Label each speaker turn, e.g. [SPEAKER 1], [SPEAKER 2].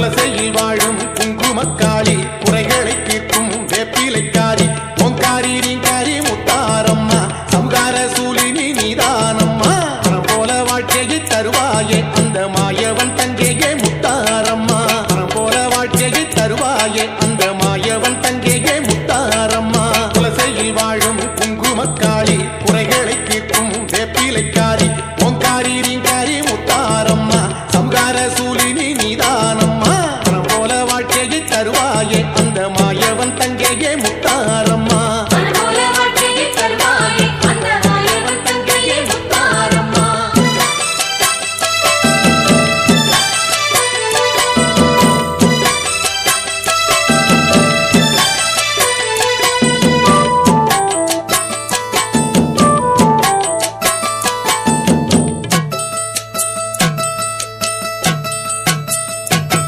[SPEAKER 1] குலசையில் வாழும் குங்குமக்காளி குறைகளை தீர்க்கும் வேப்பிலைக்காரி பொங்காரி நீங்காரி முத்தாரம்மா சம்கார சூலினி நீதானம்மா. பணம் போல வாழ்க்கையை தருவாயே அந்த மாயவன் தங்கேயே முத்தாரம்மா. பணம் போல வாழ்க்கையை தருவாயே அந்த மாயவன் தங்கேயே முத்தாரம்மா. குலசையில் வாழும் குங்குமக்காளி குறைகளை தீர்க்கும் வேப்பிலைக்காரி பொங்காரி நீங்காரி முத்தாயே அந்த மாயவன் தங்கையே முத்தாரம்.